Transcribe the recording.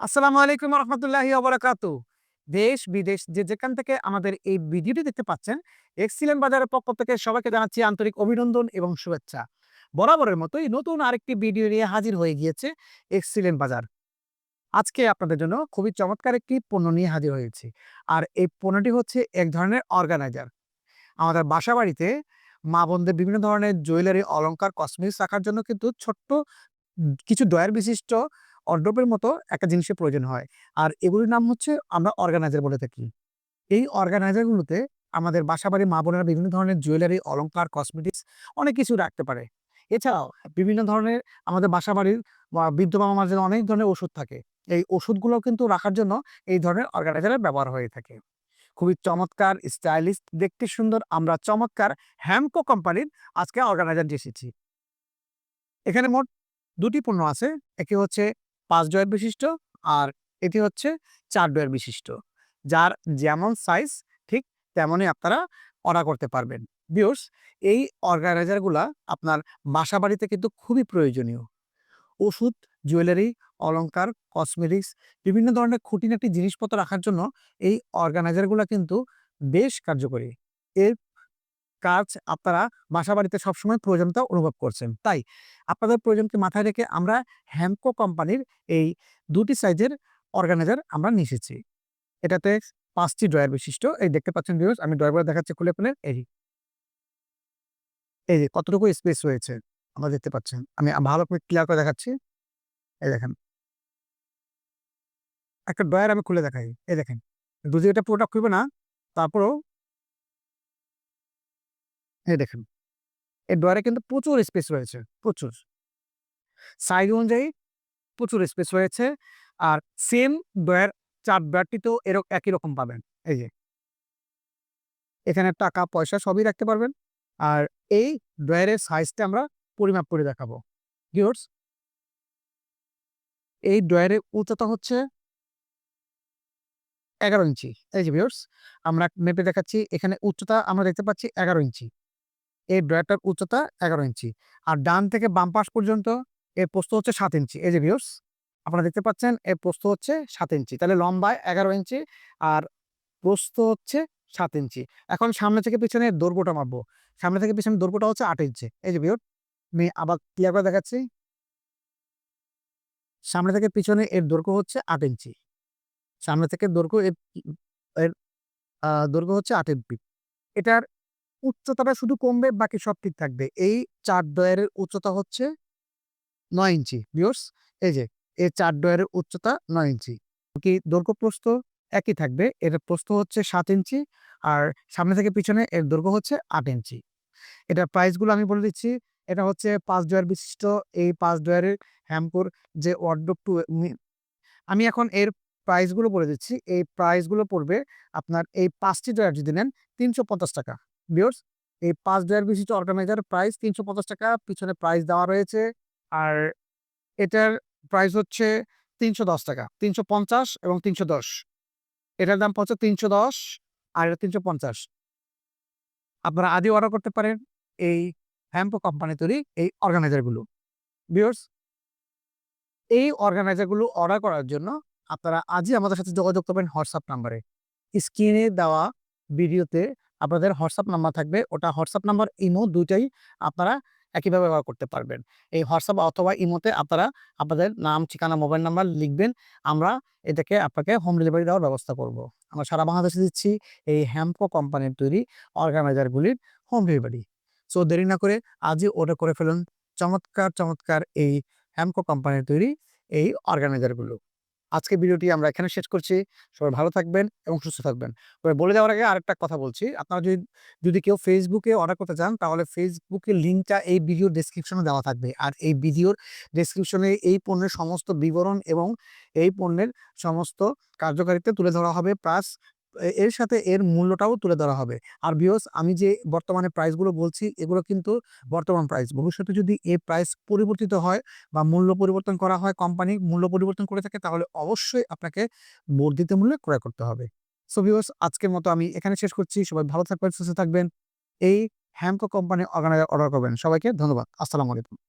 আসসালামু আলাইকুম রহমতুল্লাহি অবরাকাত দেশ, বিদেশ যে যেখান থেকে আমাদের এই ভিডিওটি দেখতে পাচ্ছেন, এক্সিলেন্ট বাজারের পক্ষ থেকে সবাইকে জানাচ্ছি আন্তরিক অভিনন্দন এবং শুভেচ্ছা। বরাবরের মতোই নতুন আরেকটি ভিডিও নিয়ে হাজির হয়ে গিয়েছে এক্সিলেন্ট বাজার। আজকে আপনাদের জন্য খুবই চমৎকার একটি পণ্য নিয়ে হাজির হয়েছি। আর এই পণ্যটি হচ্ছে এক ধরনের অর্গানাইজার। আমাদের বাসা বাড়িতে মা বোনদের বিভিন্ন ধরনের জুয়েলারি অলঙ্কার কসমেটিক্স রাখার জন্য কিন্তু ছোট্ট কিছু ডয়ার বিশিষ্ট অর্ডবের মতো একটা জিনিসের প্রয়োজন হয়। আর এগুলির নাম হচ্ছে আমরা অর্গানাইজার বলে থাকি। এই অর্গানাইজারগুলোতে আমাদের বাসাবাড়ির মা বোনেরা বিভিন্ন ধরনের জুয়েলারি অলংকার কসমেটিক্স অনেক কিছু রাখতে পারে। এছাড়াও বিভিন্ন ধরনের আমাদের বাসাবাড়ির বৃদ্ধ বাবা মার জন্য অনেক ধরনের ওষুধ থাকে। এই ওষুধগুলো কিন্তু রাখার জন্য এই ধরনের অর্গানাইজারের ব্যবহার হয়ে থাকে। খুবই চমৎকার স্টাইলিশ দেখতে সুন্দর, আমরা চমৎকার হ্যামকো কোম্পানির আজকে অর্গানাইজার এসেছি। এখানে মোট দুটি পণ্য আছে। একে হচ্ছে পাঁচ ডয়ার বিশিষ্ট আর এটি হচ্ছে চার ডয়ার বিশিষ্ট। যার যেমন সাইজ ঠিক তেমনই আপনারা অর্ডার করতে পারবেন। বিয়র্স এই অর্গানাইজারগুলা আপনার বাসা বাড়িতে কিন্তু খুবই প্রয়োজনীয়। ওষুধ জুয়েলারি অলংকার কসমেটিক্স বিভিন্ন ধরনের খুঁটিনাটি জিনিসপত্র রাখার জন্য এই অর্গানাইজারগুলা কিন্তু বেশ কার্যকরী। এর কাজ আপনারা বাসা বাড়িতে সবসময় প্রয়োজনতা অনুভব করছেন। তাই আপনাদের প্রয়োজনকে মাথায় রেখে আমরা হ্যামকো কোম্পানির এই দুটি সাইজের অর্গানাইজার আমরা নিয়ে এসেছি। এটাতে পাঁচটি ড্রয়ার বিশিষ্ট। এই দেখতে পাচ্ছেন ভিউয়ার্স আমি ড্রয়ারগুলো দেখাচ্ছি খুলে খুলে। এই এই যে, কতটুকু স্পেস রয়েছে আমরা দেখতে পাচ্ছেন। আমি ভালো করে ক্লিয়ার করে দেখাচ্ছি। এই দেখেন। একটা ড্রয়ার আমি খুলে দেখাই। এই দেখেন। যদি এটা পুরোটা খুলবে না, তারপরেও এই দেখেন। এই ড্রয়ারে কিন্তু প্রচুর স্পেস রয়েছে, প্রচুর। সাইজ অনুযায়ী প্রচুর স্পেস রয়েছে আর সেম ড্রয়ার চার ড্রয়ারটিতেও এরকম একই রকম পাবেন। এই যে। এখানে টাকা, পয়সা সবই রাখতে পারবেন আর এই ড্রয়ারের সাইজটা আমরা পরিমাপ করে দেখাবো। ভিউয়ার্স এই ড্রয়ারের উচ্চতা হচ্ছে এগারো ইঞ্চি। এই যে ভিউয়ার্স আমরা মেপে দেখাচ্ছি, এখানে উচ্চতা আমরা দেখতে পাচ্ছি এগারো ইঞ্চি। এই ড্রয়ারটার উচ্চতা এগারো ইঞ্চি। আর ডান থেকে বাম পাশ পর্যন্ত এর প্রস্থ হচ্ছে সাত ইঞ্চি। এই যে ভিউর্স আপনারা দেখতে পাচ্ছেন এর প্রস্থ হচ্ছে সাত ইঞ্চি। তাহলে লম্বায় এগারো ইঞ্চি আর প্রস্থ হচ্ছে সাত ইঞ্চি। এখন সামনে থেকে পিছনে দৈর্ঘ্যটা মাপবো। সামনে থেকে পিছনে দৈর্ঘ্যটা হচ্ছে আট ইঞ্চি। এই যে ভিউর আমি আবার ক্লিয়ার করে দেখাচ্ছি। সামনে থেকে পিছনে এর দৈর্ঘ্য হচ্ছে আট ইঞ্চি। সামনে থেকে দৈর্ঘ্য এর দৈর্ঘ্য হচ্ছে আট ইঞ্চি। এটার উচ্চতাটা শুধু কমবে, বাকি সব ঠিক থাকবে। এই চার ডয়ারের উচ্চতা হচ্ছে নয় ইঞ্চি ভিউয়ার্স এই যে এই চার ডয়ারের উচ্চতা নয় ইঞ্চি। কি দৈর্ঘ্য প্রস্থ একই থাকবে? এর প্রস্থ হচ্ছে সাত ইঞ্চি আর সামনে থেকে পিছনে এর দৈর্ঘ্য হচ্ছে আট ইঞ্চি। এটার প্রাইসগুলো আমি বলে দিচ্ছি। এটা হচ্ছে পাঁচ ডয়ার বিশিষ্ট এই পাঁচ ডয়ারের হ্যাম্পুর যে ওয়ার্ডরোব টু আমি এখন এর প্রাইসগুলো বলে দিচ্ছি। এই প্রাইসগুলো পড়বে আপনার এই পাঁচটি ডয়ার যদি নেন তিনশো পঞ্চাশ টাকা। ভিউয়ার্স এই পাঁচ ডয়ার বিশিষ্ট অর্গানাইজার প্রাইস তিনশো পঞ্চাশ টাকা পিছনে প্রাইস দেওয়া রয়েছে। আর এটার প্রাইস হচ্ছে তিনশো দশ টাকা, তিনশো পঞ্চাশ এবং তিনশো দশ। এটার দাম পড়ছে তিনশো দশ আর এটা তিনশো পঞ্চাশ। আপনারা আদি অর্ডার করতে পারেন এই হ্যাম্পো কোম্পানি তৈরি এই অর্গানাইজারগুলো ভিউয়ার্স এই অর্গানাইজারগুলো অর্ডার করার জন্য আপনারা আজই আমাদের সাথে যোগাযোগ করবেন হোয়াটসঅ্যাপ নাম্বারে স্ক্রিনে দেওয়া ভিডিওতে আপনাদের হোয়াটসঅ্যাপ নাম্বার থাকবে। ওটা হোয়াটসঅ্যাপ নাম্বার, ইমো দুইটাই আপনারা একইভাবে ব্যবহার করতে পারবেন। এই হোয়াটসঅ্যাপ অথবা ইমোতে আপনারা আপনাদের নাম, ঠিকানা, মোবাইল নাম্বার লিখবেন। আমরা এটাকে আপনাকে হোম ডেলিভারি দেওয়ার ব্যবস্থা করব। আমরা সারা বাংলাদেশে দিচ্ছি এই হ্যাম্পো কোম্পানির তৈরি অর্গানাইজারগুলির হোম ডেলিভারি। সো দেরি না করে আজই অর্ডার করে ফেলুন। চমৎকার চমৎকার এই হ্যামকো কোম্পানির তৈরি এই অর্গানাইজারগুলো। আজকে ভিডিওটি আমরা এখানে শেষ করছি। সবাই ভালো থাকবেন এবং সুস্থ থাকবেন। তবে বলে যাওয়ার আগে আরেকটা কথা বলছি। আপনারা যদি যদি কেউ ফেসবুকে অর্ডার করতে চান, তাহলে ফেসবুকে লিঙ্কটা এই ভিডিওর ডেসক্রিপশনে দেওয়া থাকবে। আর এই ভিডিওর ডেসক্রিপশনে এই পণ্যের সমস্ত বিবরণ এবং এই পণ্যের সমস্ত কার্যকারিতা তুলে ধরা হবে। প্লাস এর সাথে এর মূল্যটাও তুলে ধরা হবে। আর বিয়স আমি যে বর্তমানে প্রাইসগুলো বলছি, এগুলো কিন্তু বর্তমান প্রাইস ভবিষ্যতে যদি এই প্রাইস পরিবর্তিত হয় বা মূল্য পরিবর্তন করা হয় কোম্পানি মূল্য পরিবর্তন করে থাকে, তাহলে অবশ্যই আপনাকে বর্ধিত মূল্যে ক্রয় করতে হবে। সো ভিউয়ার্স আজকের মতো আমি এখানে শেষ করছি। সবাই ভালো থাকবেন, সুস্থ থাকবেন। এই হ্যামকো কোম্পানি অর্গানাইজার অর্ডার করবেন। সবাইকে ধন্যবাদ। আসসালামু আলাইকুম।